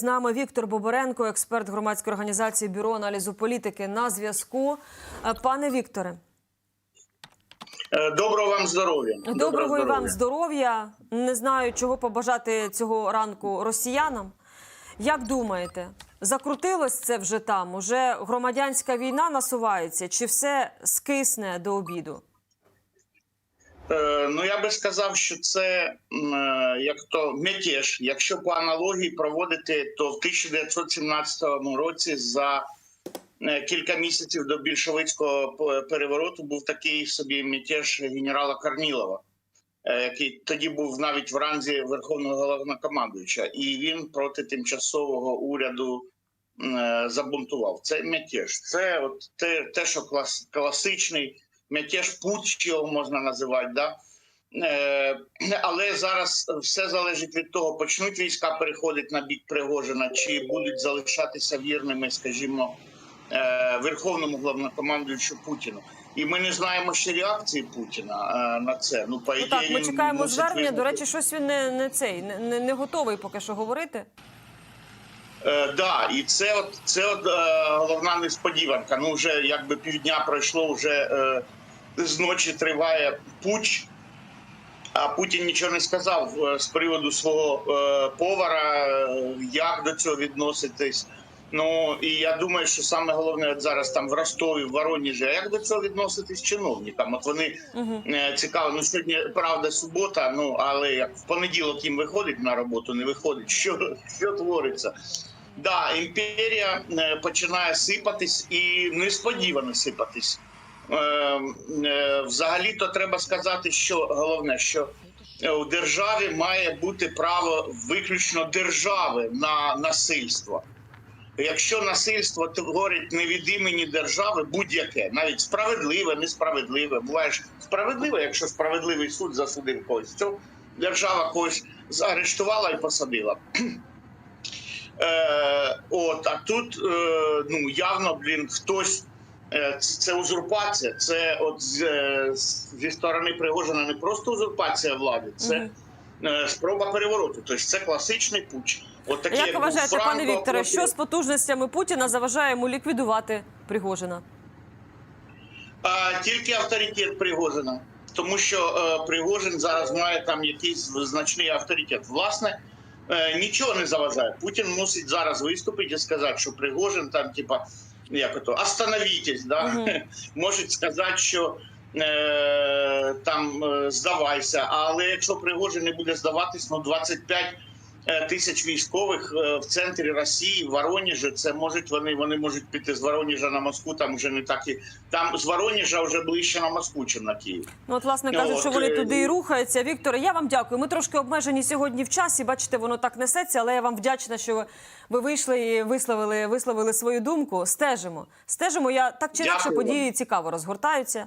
З нами Віктор Боборенко, експерт громадської організації Бюро аналізу політики на зв'язку. Е, Пане Вікторе, Е, Доброго вам здоров'я. доброго і вам здоров'я. Не знаю, чого побажати цього ранку росіянам. Як думаєте, закрутилось це вже там? Уже громадянська війна насувається, чи все скисне до обіду? Е, Ну я би сказав, що це е, як то мятеж. Якщо по аналогії проводити, то в 1917 році за е, кілька місяців до більшовицького перевороту був такий собі мятеж генерала Корнілова, який тоді був навіть в ранзі верховного головнокомандуюча, і він проти тимчасового уряду забунтував. Це мятеж. Це от те, те що клас, класичний мятеж путч його можна називати. Да? Е, але зараз все залежить від того, почнуть війська переходити на бік Пригожина, чи будуть залишатися вірними, скажімо, е, верховному головнокомандуючу Путіну. І ми не знаємо ще реакції Путіна е, на це. Ну, по Ну ідеї, так, ми чекаємо звернення. До речі, щось він не, не цей не, не, не готовий поки що говорити. Е, да, і це от це от е, головна несподіванка. Ну вже якби півдня пройшло, вже е, з ночі триває путч. А Путін нічого не сказав е, з приводу свого е, повара, е, як до цього відноситись. Ну і я думаю, що саме головне от зараз там в Ростові, в Воронежі, а як до цього відноситись чиновникам? От вони Угу. Е, Цікаво, ну сьогодні правда субота. Ну але як в понеділок їм виходить на роботу, не виходить. Що, що твориться? Да, імперія починає сипатись і несподівано сипатись. Е, е, Взагалі-то треба сказати, що головне, що у державі має бути право виключно держави на насильство. Якщо насильство творить не від імені держави, будь-яке, навіть справедливе, несправедливе, буває ж справедливе, якщо справедливий суд засудив когось, то держава когось заарештувала і посадила. Е, от, а тут е, ну явно, блін, хтось. Е, Це узурпація. Це от е, зі сторони Пригожина не просто узурпація влади, це е, спроба перевороту. Тобто це класичний путч. От такий, Як вважаєте, пане Вікторе, що з потужностями Путіна заважає йому ліквідувати Пригожина? А, тільки авторитет Пригожина, тому що е, Пригожин зараз має там якийсь значний авторитет. Власне, е, нічого не заважає. Путін мусить зараз виступити і сказати, що Пригожин там, типа, як то остановітесь, да? Мгм. можуть сказати, що е, там е, здавайся. Але якщо Пригожин не буде здаватись, ну 25 е, тисяч військових е, в центрі Росії, в Воронежі, це можуть вони, вони можуть піти з Воронежа на Москву, там вже не так і там з Воронежа вже ближче на Москву, чим на Київ. Ну, от, власне, кажуть, от, що вони е, туди і рухаються. Вікторе, я вам дякую. Ми трошки обмежені сьогодні в часі. Бачите, воно так несеться, але я вам вдячна, що ви- ви вийшли і висловили, висловили свою думку. Стежимо. Стежимо. Я так чи інакше події цікаво розгортаються.